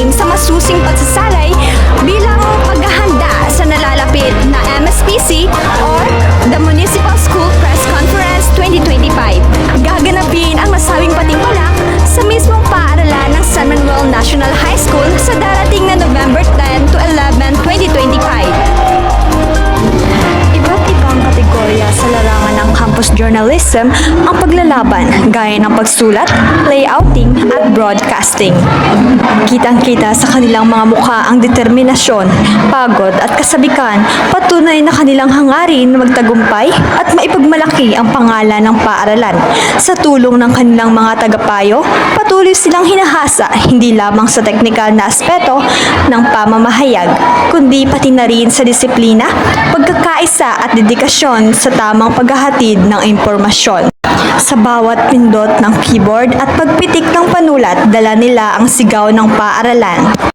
sumasailalim sa masusing pagsasalay bilang paghahanda sa nalalapit na MSPC or the Municipal School Press Conference 2025. Gaganapin ang nasabing patimpalak sa mismong paaralan ng San Manuel National High School sa darating na November 10 to 11, 2025. Iba't ibang kategorya sa larangan ng campus journalism ang paglalaban gaya ng pagsulat, layouting broadcasting. Kitang-kita sa kanilang mga mukha ang determinasyon, pagod at kasabikan, patunay na kanilang hangarin magtagumpay at maipagmalaki ang pangalan ng paaralan. Sa tulong ng kanilang mga tagapayo, patuloy silang hinahasa hindi lamang sa teknikal na aspeto ng pamamahayag, kundi pati na rin sa disiplina, pagkakaisa at dedikasyon sa tamang paghahatid ng impormasyon. Sa bawat pindot ng keyboard at pagpitik ng panulat, dala nila ang sigaw ng paaralan.